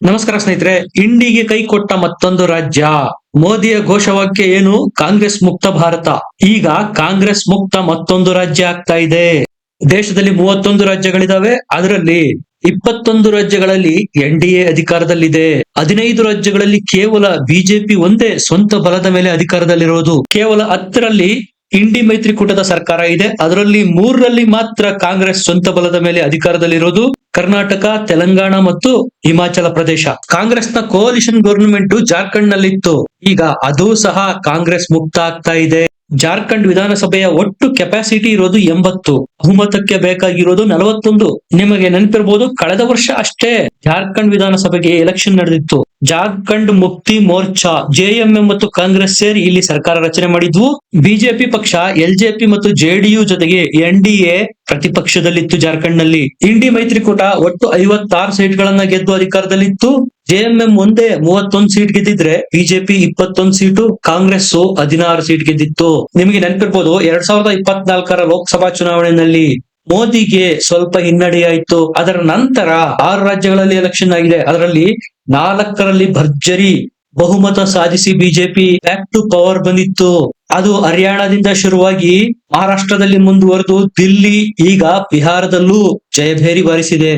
ನಮಸ್ಕಾರ ಸ್ನೇಹಿತರೆ, ಇಂಡಿಗೆ ಕೈ ಕೊಟ್ಟ ಮತ್ತೊಂದು ರಾಜ್ಯ. ಮೋದಿಯ ಘೋಷವಾಕ್ಯ ಏನು? ಕಾಂಗ್ರೆಸ್ ಮುಕ್ತ ಭಾರತ. ಈಗ ಕಾಂಗ್ರೆಸ್ ಮುಕ್ತ ಮತ್ತೊಂದು ರಾಜ್ಯ ಆಗ್ತಾ ಇದೆ. ದೇಶದಲ್ಲಿ ಮೂವತ್ತೊಂದು ರಾಜ್ಯಗಳಿದಾವೆ. ಅದರಲ್ಲಿ ಇಪ್ಪತ್ತೊಂದು ರಾಜ್ಯಗಳಲ್ಲಿ ಎನ್ ಡಿ ಎ ಅಧಿಕಾರದಲ್ಲಿದೆ. ಹದಿನೈದು ರಾಜ್ಯಗಳಲ್ಲಿ ಕೇವಲ ಬಿಜೆಪಿ ಒಂದೇ ಸ್ವಂತ ಬಲದ ಮೇಲೆ ಅಧಿಕಾರದಲ್ಲಿರೋದು ಕೇವಲ ಹತ್ತರಲ್ಲಿ ಇಂಡಿ ಮೈತ್ರಿಕೂಟದ ಸರ್ಕಾರ ಇದೆ. ಅದರಲ್ಲಿ ಮೂರರಲ್ಲಿ ಮಾತ್ರ ಕಾಂಗ್ರೆಸ್ ಸ್ವಂತ ಬಲದ ಮೇಲೆ ಅಧಿಕಾರದಲ್ಲಿರೋದು ಕರ್ನಾಟಕ, ತೆಲಂಗಾಣ ಮತ್ತು ಹಿಮಾಚಲ ಪ್ರದೇಶ. ಕಾಂಗ್ರೆಸ್ನ ಕೋಲಿಷನ್ ಗವರ್ನಮೆಂಟ್ ಜಾರ್ಖಂಡ್ ನಲ್ಲಿತ್ತು ಈಗ ಅದು ಸಹ ಕಾಂಗ್ರೆಸ್ ಮುಕ್ತ ಆಗ್ತಾ ಇದೆ. ಜಾರ್ಖಂಡ್ ವಿಧಾನಸಭೆಯ ಒಟ್ಟು ಕೆಪಾಸಿಟಿ ಇರೋದು ಎಂಬತ್ತು. ಬಹುಮತಕ್ಕೆ ಬೇಕಾಗಿರೋದು ನಲವತ್ತೊಂದು. ನಿಮಗೆ ನೆನಪಿರ್ಬೋದು ಕಳೆದ ವರ್ಷ ಅಷ್ಟೇ ಜಾರ್ಖಂಡ್ ವಿಧಾನಸಭೆಗೆ ಎಲೆಕ್ಷನ್ ನಡೆದಿತ್ತು. ಜಾರ್ಖಂಡ್ ಮುಕ್ತಿ ಮೋರ್ಚಾ ಜೆಎಂಎಂ ಮತ್ತು ಕಾಂಗ್ರೆಸ್ ಸೇರಿ ಇಲ್ಲಿ ಸರ್ಕಾರ ರಚನೆ ಮಾಡಿದ್ವು. ಬಿಜೆಪಿ ಪಕ್ಷ ಎಲ್ಜೆಪಿ ಮತ್ತು ಜೆಡಿಯು ಜೊತೆಗೆ ಎನ್ ಪ್ರತಿಪಕ್ಷದಲ್ಲಿತ್ತು ಜಾರ್ಖಂಡ್ನಲ್ಲಿ ಇಂಡಿ ಮೈತ್ರಿಕೂಟ ಒಟ್ಟು ಐವತ್ತಾರು ಸೀಟ್ಗಳನ್ನ ಗೆದ್ದು ಅಧಿಕಾರದಲ್ಲಿತ್ತು. ಜೆಎಂಎಂ ಒಂದೇ ಮೂವತ್ತೊಂದು ಸೀಟ್ ಗೆದ್ದಿದ್ರೆ ಬಿಜೆಪಿ ಇಪ್ಪತ್ತೊಂದು ಸೀಟು ಕಾಂಗ್ರೆಸ್ ಹದಿನಾರು ಸೀಟ್ ಗೆದ್ದಿತ್ತು. ನಿಮಗೆ ನೆನಪಿರ್ಬೋದು, ಎರಡ್ ಸಾವಿರದ ಇಪ್ಪತ್ನಾಲ್ಕರ ಲೋಕಸಭಾ ಚುನಾವಣೆಯಲ್ಲಿ ಮೋದಿಗೆ ಸ್ವಲ್ಪ ಹಿನ್ನಡೆಯಾಯಿತು. ಅದರ ನಂತರ ಆರು ರಾಜ್ಯಗಳಲ್ಲಿ ಎಲೆಕ್ಷನ್ ಆಗಿದೆ. ಅದರಲ್ಲಿ ನಾಲ್ಕರಲ್ಲಿ ಭರ್ಜರಿ ಬಹುಮತ ಸಾಧಿಸಿ ಬಿಜೆಪಿ ಬ್ಯಾಕ್ ಟು ಪವರ್ ಬಂದಿತ್ತು. ಅದು ಹರಿಯಾಣದಿಂದ ಶುರುವಾಗಿ ಮಹಾರಾಷ್ಟ್ರದಲ್ಲಿ ಮುಂದುವರೆದು, ದಿಲ್ಲಿ ಈಗ ಬಿಹಾರದಲ್ಲೂ ಜಯಭೇರಿ ಬಾರಿಸಿದೆ.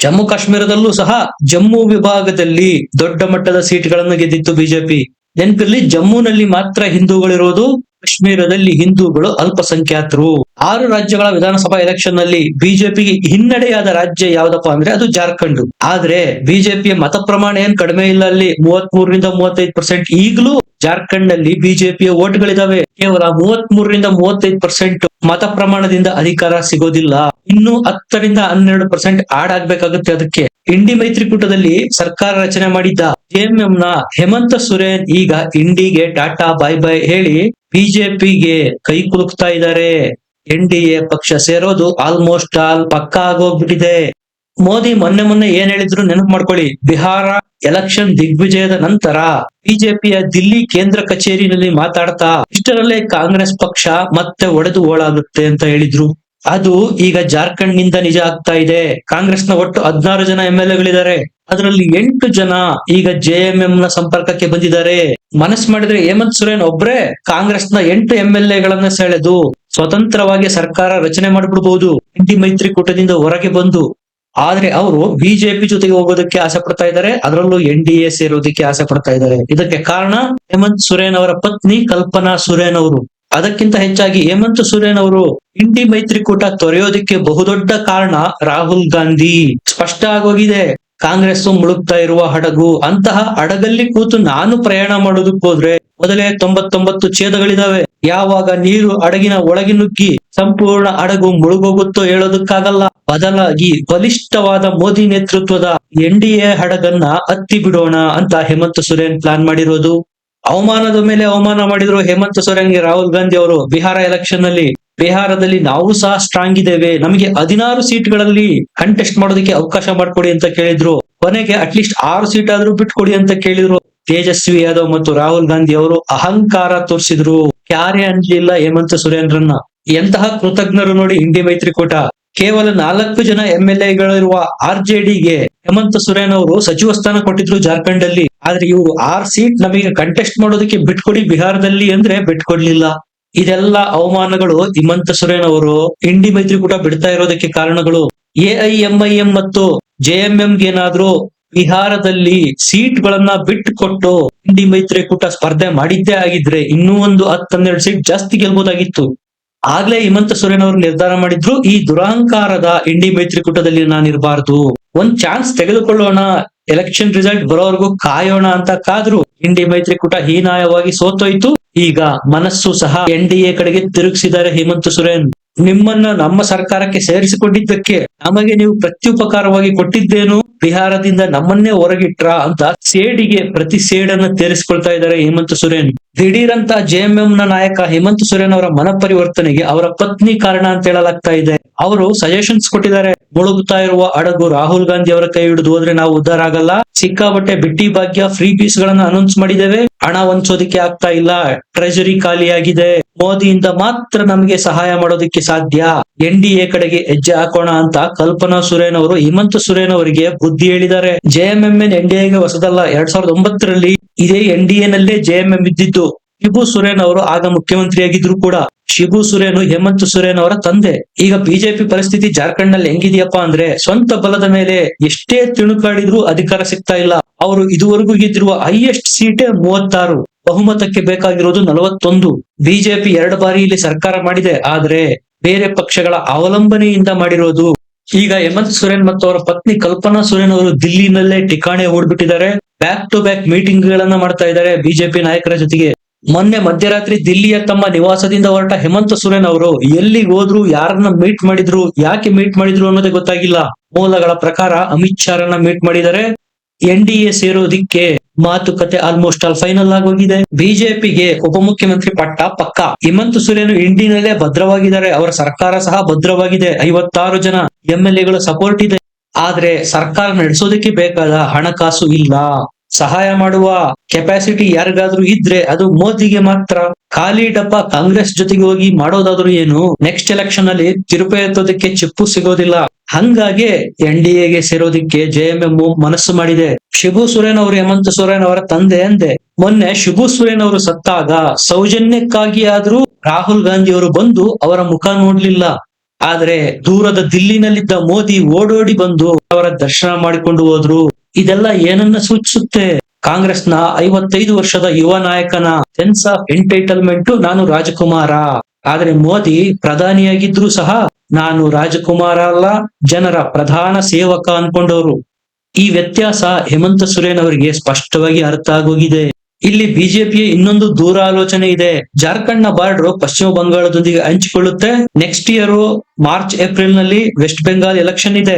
ಜಮ್ಮು ಕಾಶ್ಮೀರದಲ್ಲೂ ಸಹ ಜಮ್ಮು ವಿಭಾಗದಲ್ಲಿ ದೊಡ್ಡ ಮಟ್ಟದ ಸೀಟ್ಗಳನ್ನು ಗೆದ್ದಿತ್ತು ಬಿಜೆಪಿ. ನೆನಪಿರ್ಲಿ, ಜಮ್ಮುನಲ್ಲಿ ಮಾತ್ರ ಹಿಂದೂಗಳಿರೋದು, ಕಾಶ್ಮೀರದಲ್ಲಿ ಹಿಂದೂಗಳು ಅಲ್ಪಸಂಖ್ಯಾತರು. ಆರು ರಾಜ್ಯಗಳ ವಿಧಾನಸಭಾ ಎಲೆಕ್ಷನ್ನಲ್ಲಿ ಬಿಜೆಪಿಗೆ ಹಿನ್ನಡೆಯಾದ ರಾಜ್ಯ ಯಾವ್ದಪ್ಪ ಅಂದ್ರೆ ಅದು ಜಾರ್ಖಂಡ್. ಆದ್ರೆ ಬಿಜೆಪಿಯ ಮತ ಪ್ರಮಾಣ ಏನ್ ಕಡಿಮೆ ಇಲ್ಲ ಅಲ್ಲಿ ಮೂವತ್ ಮೂರರಿಂದ ಮೂವತ್ತೈದು ಪರ್ಸೆಂಟ್ ಈಗಲೂ ಜಾರ್ಖಂಡ್ನಲ್ಲಿ ಬಿಜೆಪಿಯ ಓಟ್ಗಳಿದಾವೆ ಕೇವಲ ಮೂವತ್ ಮೂರರಿಂದ ಮೂವತ್ತೈದು ಪರ್ಸೆಂಟ್ ಮತ ಪ್ರಮಾಣದಿಂದ ಅಧಿಕಾರ ಸಿಗೋದಿಲ್ಲ. ಇನ್ನು ಹತ್ತರಿಂದ ಹನ್ನೆರಡು ಪರ್ಸೆಂಟ್ ಆಡ್ ಆಗ್ಬೇಕಾಗುತ್ತೆ ಅದಕ್ಕೆ. ಇಂಡಿ ಮೈತ್ರಿಕೂಟದಲ್ಲಿ ಸರ್ಕಾರ ರಚನೆ ಮಾಡಿದ್ದ ಜೆಎಂಎಂ ನ ಹೇಮಂತ ಸುರೇನ್ ಈಗ ಇಂಡಿಗೆ ಟಾಟಾ ಬಾಯ್ ಬಾಯ್ ಹೇಳಿ ಬಿಜೆಪಿಗೆ ಕೈ ಕುಲುಕ್ತಾ ಇದ್ದಾರೆ. ಎನ್ ಡಿ ಪಕ್ಷ ಸೇರೋದು ಆಲ್ಮೋಸ್ಟ್ ಆಲ್ ಪಕ್ಕಾ ಆಗೋಗ್ಬಿಟ್ಟಿದೆ. ಮೋದಿ ಮೊನ್ನೆ ಮೊನ್ನೆ ಏನ್ ಹೇಳಿದ್ರು ನೆನಪು ಮಾಡ್ಕೊಳ್ಳಿ. ಬಿಹಾರ ಎಲೆಕ್ಷನ್ ದಿಗ್ವಿಜಯದ ನಂತರ ಬಿಜೆಪಿಯ ದಿಲ್ಲಿ ಕೇಂದ್ರ ಕಚೇರಿನಲ್ಲಿ ಮಾತಾಡ್ತಾ ಇಷ್ಟರಲ್ಲೇ ಕಾಂಗ್ರೆಸ್ ಪಕ್ಷ ಮತ್ತೆ ಒಡೆದು ಓಳಾಗುತ್ತೆ ಅಂತ ಹೇಳಿದ್ರು. ಅದು ಈಗ ಜಾರ್ಖಂಡ್ನಿಂದ ನಿಜ ಆಗ್ತಾ ಇದೆ. ಕಾಂಗ್ರೆಸ್ನ ಒಟ್ಟು ಹದಿನಾರು ಜನ ಎಂ ಎಲ್ ಎಗಳಿದ್ದಾರೆ ಅದರಲ್ಲಿ ಎಂಟು ಜನ ಈಗ ಜೆಎಂಎಂ ನ ಸಂಪರ್ಕಕ್ಕೆ ಬಂದಿದ್ದಾರೆ. ಮನಸ್ ಮಾಡಿದ್ರೆ ಹೇಮಂತ್ ಸೊರೇನ್ ಒಬ್ರೇ ಕಾಂಗ್ರೆಸ್ನ ಎಂಟು ಎಂ ಎಲ್ ಎಗಳನ್ನ ಸೆಳೆದು ಸ್ವತಂತ್ರವಾಗಿ ಸರ್ಕಾರ ರಚನೆ ಮಾಡಿಬಿಡ್ಬಹುದು ಇಂಡಿ ಮೈತ್ರಿಕೂಟದಿಂದ ಹೊರಗೆ ಬಂದು ಆದ್ರೆ ಅವರು ಬಿಜೆಪಿ ಜೊತೆಗೆ ಹೋಗೋದಕ್ಕೆ ಆಸೆ ಪಡ್ತಾ ಇದ್ದಾರೆ, ಅದರಲ್ಲೂ ಎನ್ ಡಿ ಎ ಸೇರೋದಕ್ಕೆ ಆಸೆ ಪಡ್ತಾ ಇದ್ದಾರೆ. ಇದಕ್ಕೆ ಕಾರಣ ಹೇಮಂತ್ ಸೊರೇನ್ ಅವರ ಪತ್ನಿ ಕಲ್ಪನಾ ಸುರೇನ್ ಅವರು. ಅದಕ್ಕಿಂತ ಹೆಚ್ಚಾಗಿ ಹೇಮಂತ್ ಸೊರೇನ್ ಅವರು ಇಂಡಿ ಮೈತ್ರಿಕೂಟ ತೊರೆಯೋದಕ್ಕೆ ಬಹುದೊಡ್ಡ ಕಾರಣ ರಾಹುಲ್ ಗಾಂಧಿ. ಸ್ಪಷ್ಟ ಆಗೋಗಿದೆ ಕಾಂಗ್ರೆಸ್ ಮುಳುಗ್ತಾ ಇರುವ ಹಡಗು, ಅಂತಹ ಹಡಗಲ್ಲಿ ಕೂತು ನಾನು ಪ್ರಯಾಣ ಮಾಡೋದಕ್ಕೋದ್ರೆ ಮೊದಲೇ ತೊಂಬತ್ತೊಂಬತ್ತು ಛೇದಗಳಿದಾವೆ. ಯಾವಾಗ ನೀರು ಹಡಗಿನ ಒಳಗೆ ನುಗ್ಗಿ ಸಂಪೂರ್ಣ ಹಡಗು ಮುಳುಗೋಗುತ್ತೋ ಹೇಳೋದಕ್ಕಾಗಲ್ಲ. ಬದಲಾಗಿ ಬಲಿಷ್ಠವಾದ ಮೋದಿ ನೇತೃತ್ವದ ಎನ್ ಡಿ ಎ ಹಡಗನ್ನ ಹತ್ತಿ ಬಿಡೋಣ ಅಂತ ಹೇಮಂತ್ ಸೊರೇನ್ ಪ್ಲಾನ್ ಮಾಡಿರೋದು. ಅವಮಾನದ ಮೇಲೆ ಅವಮಾನ ಮಾಡಿದ್ರು ಹೇಮಂತ್ ಸೊರೇನ್ಗೆ ರಾಹುಲ್ ಗಾಂಧಿ ಅವರು. ಬಿಹಾರ ಎಲೆಕ್ಷನ್ನಲ್ಲಿ ಬಿಹಾರದಲ್ಲಿ ನಾವು ಸಹ ಸ್ಟ್ರಾಂಗ್ ಇದ್ದೇವೆ. ನಮಗೆ ಹದಿನಾರು ಸೀಟ್ಗಳಲ್ಲಿ ಕಂಟೆಸ್ಟ್ ಮಾಡೋದಕ್ಕೆ ಅವಕಾಶ ಮಾಡ್ಕೊಡಿ ಅಂತ ಕೇಳಿದ್ರು. ಕೊನೆಗೆ ಅಟ್ಲೀಸ್ಟ್ ಆರು ಸೀಟ್ ಆದ್ರೂ ಬಿಟ್ಕೊಡಿ ಅಂತ ಕೇಳಿದ್ರು. ತೇಜಸ್ವಿ ಯಾದವ್ ಮತ್ತು ರಾಹುಲ್ ಗಾಂಧಿ ಅವರು ಅಹಂಕಾರ ತೋರಿಸಿದ್ರು. ಯಾರೇ ಅನ್ಲಿಲ್ಲ ಹೇಮಂತ್ ಸುರೇಂದ್ರನ್ನ ಎಂತಹ ಕೃತಜ್ಞರು ನೋಡಿ ಇಂಡಿ ಮೈತ್ರಿಕೂಟ. ಕೇವಲ ನಾಲ್ಕು ಜನ ಎಂ ಎಲ್ ಎಗಳಿರುವ ಆರ್ ಜೆ ಡಿಗೆ ಹೇಮಂತ್ ಸೊರೇನ್ ಅವರು ಸಚಿವ ಸ್ಥಾನ ಕೊಟ್ಟಿದ್ರು ಜಾರ್ಖಂಡ್ ಅಲ್ಲಿ ಆದ್ರೆ ಇವರು ಆರ್ ಸೀಟ್ ನಮಗೆ ಕಂಟೆಸ್ಟ್ ಮಾಡೋದಕ್ಕೆ ಬಿಟ್ಕೊಡಿ ಬಿಹಾರದಲ್ಲಿ ಅಂದ್ರೆ ಬಿಟ್ಕೊಡ್ಲಿಲ್ಲ. ಇದೆಲ್ಲ ಅವಮಾನಗಳು ಹಿಮಂತ ಸೊರೇನ್ ಅವರು ಇಂಡಿ ಮೈತ್ರಿಕೂಟ ಬಿಡ್ತಾ ಇರೋದಕ್ಕೆ ಕಾರಣಗಳು. ಎಐಎಂಐಎಂ ಮತ್ತು ಜೆಎಂಎಂಗೆ ಏನಾದ್ರೂ ಬಿಹಾರದಲ್ಲಿ ಸೀಟ್ ಗಳನ್ನ ಬಿಟ್ಟು ಕೊಟ್ಟು ಇಂಡಿ ಮೈತ್ರಿಕೂಟ ಸ್ಪರ್ಧೆ ಮಾಡಿದ್ದೇ ಆಗಿದ್ರೆ ಇನ್ನೂ ಒಂದು ಹತ್ತನ್ನೆರಡು ಸೀಟ್ ಜಾಸ್ತಿ ಗೆಲ್ಬೋದಾಗಿತ್ತು. ಆಗ್ಲೇ ಹಿಮಂತ ಸೊರೇನ್ ಅವರು ನಿರ್ಧಾರ ಮಾಡಿದ್ರು, ಈ ದುರಹಂಕಾರದ ಇಂಡಿ ಮೈತ್ರಿಕೂಟದಲ್ಲಿ ನಾನಿರಬಾರ್ದು. ಒಂದ್ ಚಾನ್ಸ್ ತೆಗೆದುಕೊಳ್ಳೋಣ, ಎಲೆಕ್ಷನ್ ರಿಸಲ್ಟ್ ಬರೋವರೆಗೂ ಕಾಯೋಣ ಅಂತ ಕಾದ್ರು ಇಂಡಿ ಮೈತ್ರಿಕೂಟ ಹೀನಾಯವಾಗಿ ಸೋತೋಯ್ತು. ಈಗ ಮನಸ್ಸು ಸಹ ಎನ್ ಡಿ ಕಡೆಗೆ ತಿರುಗಿಸಿದ್ದಾರೆ ಹಿಮಂತ ಸೊರೇನ್ ನಿಮ್ಮನ್ನ ನಮ್ಮ ಸರ್ಕಾರಕ್ಕೆ ಸೇರಿಸಿಕೊಂಡಿದ್ದಕ್ಕೆ ನಮಗೆ ನೀವು ಪ್ರತ್ಯುಪಕಾರವಾಗಿ ಕೊಟ್ಟಿದ್ದೇನು? ಬಿಹಾರದಿಂದ ನಮ್ಮನ್ನೇ ಹೊರಗಿಟ್ರ ಅಂತ ಸೇಡಿಗೆ ಪ್ರತಿ ಸೇಡನ್ನ ತೇರಿಸಿಕೊಳ್ತಾ ಇದ್ದಾರೆ ಹೇಮಂತ್ ಸೊರೇನ್. ದಿಢೀರಂತ ಜೆಎಂಎಂ ನ ನಾಯಕ ಹೇಮಂತ್ ಸೊರೇನ್ ಅವರ ಮನ ಪರಿವರ್ತನೆಗೆ ಅವರ ಪತ್ನಿ ಕಾರಣ ಅಂತ ಹೇಳಲಾಗ್ತಾ ಇದೆ. ಅವರು ಸಜೆಷನ್ಸ್ ಕೊಟ್ಟಿದ್ದಾರೆ. ಮುಳುಗುತ್ತಾ ಇರುವ ಹಡಗು ರಾಹುಲ್ ಗಾಂಧಿ ಅವರ ಕೈ ಹಿಡಿದು ಹೋದ್ರೆ ನಾವು ಉದ್ದಾರ ಆಗಲ್ಲ. ಸಿಕ್ಕಾಪಟ್ಟೆ ಬಿಟ್ಟಿ ಭಾಗ್ಯ ಫ್ರೀ ಪೀಸ್ ಗಳನ್ನ ಅನೌನ್ಸ್ ಮಾಡಿದ್ದೇವೆ. ಹಣ ಹೊಂಚೋದಿಕ್ಕೆ ಆಗ್ತಾ ಇಲ್ಲ. ಟ್ರೆಜರಿ ಖಾಲಿಯಾಗಿದೆ. ಮೋದಿಯಿಂದ ಮಾತ್ರ ನಮಗೆ ಸಹಾಯ ಮಾಡೋದಿಕ್ಕೆ ಸಾಧ್ಯ. ಎನ್ ಡಿ ಕಡೆಗೆ ಹೆಜ್ಜೆ ಹಾಕೋಣ ಅಂತ ಕಲ್ಪನಾ ಸುರೇನ್ ಅವರು, ಹಿಮಂತ ಸುರೇನ್ ಅವರಿಗೆ ಬುದ್ಧಿ ಹೇಳಿದ್ದಾರೆ. J M M N N D ಎಗೆ ಹೊಸದಲ್ಲ, ಎರಡ್ ಸಾವಿರದ ಒಂಬತ್ತರಲ್ಲಿ ಇದೇ ಎನ್ ಡಿ ಎ ನಲ್ಲೇ ಜೆ ಎಂ ಎಂ ಇದ್ದಿದ್ದು. ಟಿಪ್ಪು ಸುರೇನ್ ಅವರು ಆಗ ಮುಖ್ಯಮಂತ್ರಿಯಾಗಿದ್ರು ಕೂಡ. ಶಿಬು ಸುರೇನ್, ಹೇಮಂತ್ ಸುರೇನ್ ಅವರ ತಂದೆ. ಈಗ ಬಿಜೆಪಿ ಪರಿಸ್ಥಿತಿ ಜಾರ್ಖಂಡ್ನಲ್ಲಿ ಹೆಂಗಿದೆಯಪ್ಪ ಅಂದ್ರೆ ಸ್ವಂತ ಬಲದ ಮೇಲೆ ಎಷ್ಟೇ ತಿಣುಕಾಡಿದ್ರು ಅಧಿಕಾರ ಸಿಗ್ತಾ ಇಲ್ಲ. ಅವರು ಇದುವರೆಗೂ ಗೆದ್ದಿರುವ ಹೈಯೆಸ್ಟ್ ಸೀಟೇ ಮೂವತ್ತಾರು. ಬಹುಮತಕ್ಕೆ ಬೇಕಾಗಿರೋದು ನಲವತ್ತೊಂದು. ಬಿಜೆಪಿ ಎರಡು ಬಾರಿ ಇಲ್ಲಿ ಸರ್ಕಾರ ಮಾಡಿದೆ. ಆದ್ರೆ ಬೇರೆ ಪಕ್ಷಗಳ ಅವಲಂಬನೆಯಿಂದ ಮಾಡಿರೋದು. ಈಗ ಹೇಮಂತ್ ಸುರೇನ್ ಮತ್ತು ಅವರ ಪತ್ನಿ ಕಲ್ಪನಾ ಸುರೇನ್ ಅವರು ದಿಲ್ಲಿನಲ್ಲೇ ಠಿಕಾಣೆ ಓಡ್ಬಿಟ್ಟಿದ್ದಾರೆ. ಬ್ಯಾಕ್ ಟು ಬ್ಯಾಕ್ ಮೀಟಿಂಗ್ ಗಳನ್ನ ಮಾಡ್ತಾ ಇದ್ದಾರೆ ಬಿಜೆಪಿ ನಾಯಕರ ಜೊತೆಗೆ. ಮೊನ್ನೆ ಮಧ್ಯರಾತ್ರಿ ದಿಲ್ಲಿಯ ತಮ್ಮ ನಿವಾಸದಿಂದ ಹೊರಟ ಹೇಮಂತ ಸೊರೇನ್ ಅವರು ಎಲ್ಲಿಗೆ ಹೋದ್ರು ಯಾರನ್ನ ಮೀಟ್ ಮಾಡಿದ್ರು, ಯಾಕೆ ಮೀಟ್ ಮಾಡಿದ್ರು ಅನ್ನೋದೇ ಗೊತ್ತಾಗಿಲ್ಲ. ಮೂಲಗಳ ಪ್ರಕಾರ ಅಮಿತ್ ಶಾರನ್ನ ಮೀಟ್ ಮಾಡಿದರೆ ಎನ್ ಡಿ ಎ ಸೇರೋದಿಕ್ಕೆ ಮಾತುಕತೆ ಆಲ್ಮೋಸ್ಟ್ ಆಲ್ ಫೈನಲ್ ಆಗೋಗಿದೆ. ಬಿಜೆಪಿಗೆ ಉಪಮುಖ್ಯಮಂತ್ರಿ ಪಟ್ಟ ಪಕ್ಕ. ಹಿಮಂತ ಸುರೇನ್ ಇಂಡಿನಲ್ಲೇ ಭದ್ರವಾಗಿದ್ದಾರೆ. ಅವರ ಸರ್ಕಾರ ಸಹ ಭದ್ರವಾಗಿದೆ. ಐವತ್ತಾರು ಜನ ಎಂ ಎಲ್ ಎಗಳ ಸಪೋರ್ಟ್ ಇದೆ. ಆದ್ರೆ ಸರ್ಕಾರ ನಡೆಸೋದಕ್ಕೆ ಬೇಕಾದ ಹಣಕಾಸು ಇಲ್ಲ. ಸಹಾಯ ಮಾಡುವ ಕೆಪಾಸಿಟಿ ಯಾರಿಗಾದ್ರೂ ಇದ್ರೆ ಅದು ಮೋದಿಗೆ ಮಾತ್ರ. ಖಾಲಿ ಡಬ್ಬ ಕಾಂಗ್ರೆಸ್ ಜೊತೆಗೆ ಹೋಗಿ ಮಾಡೋದಾದ್ರೂ ಏನು? ನೆಕ್ಸ್ಟ್ ಎಲೆಕ್ಷನ್ ಅಲ್ಲಿ ತಿರುಪೆ ಚಿಪ್ಪು ಸಿಗೋದಿಲ್ಲ. ಹಂಗಾಗಿ ಎನ್ ಡಿ ಎಗೆ ಸೇರೋದಿಕ್ಕೆ ಜೆ ಮನಸ್ಸು ಮಾಡಿದೆ. ಶಿಬು ಸುರೇನ್ ಅವರು, ಹೇಮಂತ್ ಸೊರೇನ್ ಅವರ ತಂದೆ ಅಂದೆ. ಮೊನ್ನೆ ಶಿಬು ಸುರೇನ್ ಅವರು ಸತ್ತಾಗ ಸೌಜನ್ಯಕ್ಕಾಗಿ ಆದ್ರೂ ರಾಹುಲ್ ಗಾಂಧಿ ಅವರು ಬಂದು ಅವರ ಮುಖ ನೋಡ್ಲಿಲ್ಲ. ಆದ್ರೆ ದೂರದ ದಿಲ್ಲಿನಲ್ಲಿದ್ದ ಮೋದಿ ಓಡೋಡಿ ಬಂದು ಅವರ ದರ್ಶನ ಮಾಡಿಕೊಂಡು ಹೋದ್ರು. ಇದೆಲ್ಲ ಏನನ್ನ ಸೂಚಿಸುತ್ತೆ? ಕಾಂಗ್ರೆಸ್ನ ಐವತ್ತೈದು ವರ್ಷದ ಯುವ ನಾಯಕನ ಸೆನ್ಸ್ ಆಫ್ ಎಂಟೈಟಲ್ಮೆಂಟ್ ನಾನು ರಾಜಕುಮಾರ. ಆದ್ರೆ ಮೋದಿ ಪ್ರಧಾನಿಯಾಗಿದ್ರು ಸಹ ನಾನು ರಾಜಕುಮಾರ ಅಲ್ಲ, ಜನರ ಪ್ರಧಾನ ಸೇವಕ ಅನ್ಕೊಂಡವರು ಈ ವ್ಯತ್ಯಾಸ ಹೇಮಂತ ಸುರೇನ್ ಅವರಿಗೆ ಸ್ಪಷ್ಟವಾಗಿ ಅರ್ಥ ಆಗೋಗಿದೆ. ಇಲ್ಲಿ ಬಿಜೆಪಿಯ ಇನ್ನೊಂದು ದೂರ ಆಲೋಚನೆ ಇದೆ. ಜಾರ್ಖಂಡ್ನ ಬಾರ್ಡರ್ ಪಶ್ಚಿಮ ಬಂಗಾಳದೊಂದಿಗೆ ಹಂಚಿಕೊಳ್ಳುತ್ತೆ. ನೆಕ್ಸ್ಟ್ ಇಯರ್ ಮಾರ್ಚ್ ಏಪ್ರಿಲ್ನಲ್ಲಿ ವೆಸ್ಟ್ ಬೆಂಗಾಲ್ ಎಲೆಕ್ಷನ್ ಇದೆ.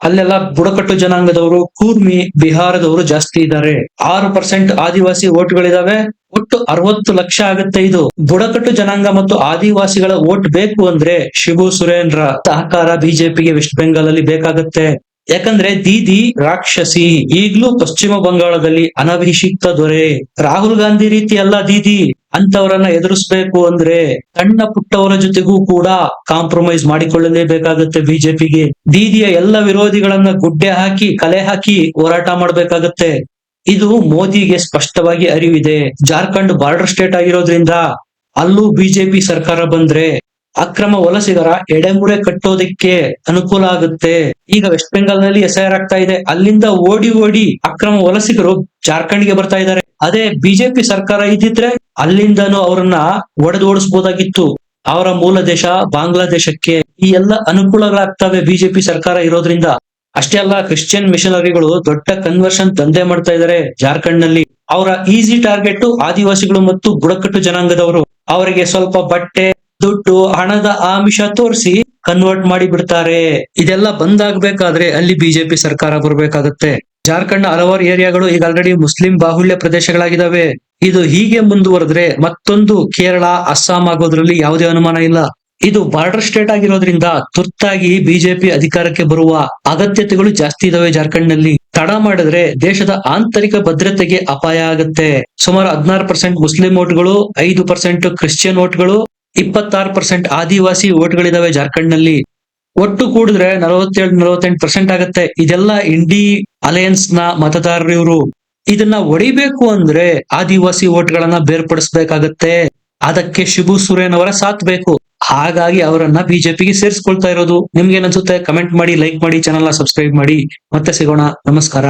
ಅಲ್ಲೆಲ್ಲ ಬುಡಕಟ್ಟು ಜನಾಂಗದವರು, ಕೂರ್ಮಿ ಬಿಹಾರದವರು ಜಾಸ್ತಿ ಇದ್ದಾರೆ. ಆರು ಪರ್ಸೆಂಟ್ ಆದಿವಾಸಿ ಓಟ್ಗಳಿದಾವೆ. ಒಟ್ಟು ಅರವತ್ತು ಲಕ್ಷ ಆಗುತ್ತೆ ಇದು. ಬುಡಕಟ್ಟು ಜನಾಂಗ ಮತ್ತು ಆದಿವಾಸಿಗಳ ಓಟ್ ಬೇಕು ಅಂದ್ರೆ ಶಿಬು ಸುರೇಂದ್ರ ಸಹಕಾರ ಬಿಜೆಪಿಗೆ ವೆಸ್ಟ್ ಬೆಂಗಾಲ್ ಅಲ್ಲಿ ಬೇಕಾಗುತ್ತೆ. ಯಾಕಂದ್ರೆ ದೀದಿ, ರಾಕ್ಷಸಿ, ಈಗ್ಲೂ ಪಶ್ಚಿಮ ಬಂಗಾಳದಲ್ಲಿ ಅನಭಿಷಿಕ್ತ ದೊರೆ. ರಾಹುಲ್ ಗಾಂಧಿ ರೀತಿ ಅಲ್ಲ ದೀದಿ. ಅಂತವರನ್ನ ಎದುರಿಸ್ಬೇಕು ಅಂದ್ರೆ ಸಣ್ಣ ಪುಟ್ಟವರ ಜೊತೆಗೂ ಕೂಡ ಕಾಂಪ್ರಮೈಸ್ ಮಾಡಿಕೊಳ್ಳಲೇಬೇಕಾಗುತ್ತೆ ಬಿಜೆಪಿಗೆ. ದೀದಿಯ ಎಲ್ಲ ವಿರೋಧಿಗಳನ್ನ ಗುಡ್ಡೆ ಹಾಕಿ, ಕಲೆ ಹಾಕಿ ಹೋರಾಟ ಮಾಡ್ಬೇಕಾಗತ್ತೆ. ಇದು ಮೋದಿಗೆ ಸ್ಪಷ್ಟವಾಗಿ ಅರಿವಿದೆ. ಜಾರ್ಖಂಡ್ ಬಾರ್ಡರ್ ಸ್ಟೇಟ್ ಆಗಿರೋದ್ರಿಂದ ಅಲ್ಲೂ ಬಿಜೆಪಿ ಸರ್ಕಾರ ಬಂದ್ರೆ ಅಕ್ರಮ ವಲಸಿಗರ ಎಡೆಮುರೆ ಕಟ್ಟೋದಕ್ಕೆ ಅನುಕೂಲ ಆಗುತ್ತೆ. ಈಗ ವೆಸ್ಟ್ ಬೆಂಗಾಲ್ನಲ್ಲಿ ಎಸ್ಐಆರ್ ಆಗ್ತಾ ಇದೆ. ಅಲ್ಲಿಂದ ಓಡಿ ಓಡಿ ಅಕ್ರಮ ವಲಸಿಗರು ಜಾರ್ಖಂಡ್ಗೆ ಬರ್ತಾ ಇದ್ದಾರೆ. ಅದೇ ಬಿಜೆಪಿ ಸರ್ಕಾರ ಇದ್ದಿದ್ರೆ ಅಲ್ಲಿಂದನೂ ಅವರನ್ನ ಒಡೆದು ಓಡಿಸಬಹುದಾಗಿತ್ತು ಅವರ ಮೂಲ ದೇಶ ಬಾಂಗ್ಲಾದೇಶಕ್ಕೆ ಈ ಎಲ್ಲ ಅನುಕೂಲಗಳಾಗ್ತವೆ ಬಿಜೆಪಿ ಸರ್ಕಾರ ಇರೋದ್ರಿಂದ. ಅಷ್ಟೇ ಅಲ್ಲ, ಕ್ರಿಶ್ಚಿಯನ್ ಮಿಷನರಿಗಳು ದೊಡ್ಡ ಕನ್ವರ್ಷನ್ ದಂಧೆ ಮಾಡ್ತಾ ಇದ್ದಾರೆ ಜಾರ್ಖಂಡ್ನಲ್ಲಿ ಅವರ ಈಸಿ ಟಾರ್ಗೆಟ್ ಆದಿವಾಸಿಗಳು ಮತ್ತು ಬುಡಕಟ್ಟು ಜನಾಂಗದವರು. ಅವರಿಗೆ ಸ್ವಲ್ಪ ಬಟ್ಟೆ ದುಡ್ಡು, ಹಣದ ಆಮಿಷ ತೋರಿಸಿ ಕನ್ವರ್ಟ್ ಮಾಡಿ ಬಿಡ್ತಾರೆ ಇದೆಲ್ಲ ಬಂದಾಗ್ಬೇಕಾದ್ರೆ ಅಲ್ಲಿ ಬಿಜೆಪಿ ಸರ್ಕಾರ ಬರ್ಬೇಕಾಗತ್ತೆ. ಜಾರ್ಖಂಡ್ ಹಲವಾರು ಏರಿಯಾಗಳು ಈಗ ಆಲ್ರೆಡಿ ಮುಸ್ಲಿಂ ಬಾಹುಳ್ಯ ಪ್ರದೇಶಗಳಾಗಿದ್ದಾವೆ. ಇದು ಹೀಗೆ ಮುಂದುವರೆದ್ರೆ ಮತ್ತೊಂದು ಕೇರಳ, ಅಸ್ಸಾಂ ಆಗೋದ್ರಲ್ಲಿ ಯಾವುದೇ ಅನುಮಾನ ಇಲ್ಲ. ಇದು ಬಾರ್ಡರ್ ಸ್ಟೇಟ್ ಆಗಿರೋದ್ರಿಂದ ತುರ್ತಾಗಿ ಬಿಜೆಪಿ ಅಧಿಕಾರಕ್ಕೆ ಬರುವ ಅಗತ್ಯತೆಗಳು ಜಾಸ್ತಿ ಇದಾವೆ ಜಾರ್ಖಂಡ್ನಲ್ಲಿ ತಡ ಮಾಡಿದ್ರೆ ದೇಶದ ಆಂತರಿಕ ಭದ್ರತೆಗೆ ಅಪಾಯ ಆಗುತ್ತೆ. ಸುಮಾರು ಹದಿನಾರು ಪರ್ಸೆಂಟ್ ಮುಸ್ಲಿಂ ಓಟ್ಗಳು, ಐದು ಪರ್ಸೆಂಟ್ ಕ್ರಿಶ್ಚಿಯನ್ ಓಟ್ಗಳು ಇಪ್ಪತ್ತಾರು ಪರ್ಸೆಂಟ್ ಆದಿವಾಸಿ ಓಟ್ಗಳಿದಾವೆ ಜಾರ್ಖಂಡ್ನಲ್ಲಿ ಒಟ್ಟು ಕೂಡಿದ್ರೆ ನಲವತ್ತೇಳು, ನಲವತ್ತೆಂಟು ಪರ್ಸೆಂಟ್ ಆಗುತ್ತೆ. ಇದೆಲ್ಲ ಇಂಡಿ ಅಲಯನ್ಸ್ನ ಮತದಾರರು ಇವರು ಇದನ್ನ ಒಡಿಬೇಕು ಅಂದ್ರೆ ಆದಿವಾಸಿ ಓಟ್ಗಳನ್ನ ಬೇರ್ಪಡಿಸ್ಬೇಕಾಗತ್ತೆ. ಅದಕ್ಕೆ ಶಿಬು ಸುರೇನ್ ಅವರ ಸಾಥ್ ಬೇಕು. ಹಾಗಾಗಿ ಅವರನ್ನ ಬಿಜೆಪಿಗೆ ಸೇರಿಸ್ಕೊಳ್ತಾ ಇರೋದು. ನಿಮ್ಗೆ ಅನ್ಸುತ್ತೆ? ಕಮೆಂಟ್ ಮಾಡಿ, ಲೈಕ್ ಮಾಡಿ ಚಾನಲ್ ಸಬ್ಸ್ಕ್ರೈಬ್ ಮಾಡಿ. ಮತ್ತೆ ಸಿಗೋಣ. ನಮಸ್ಕಾರ.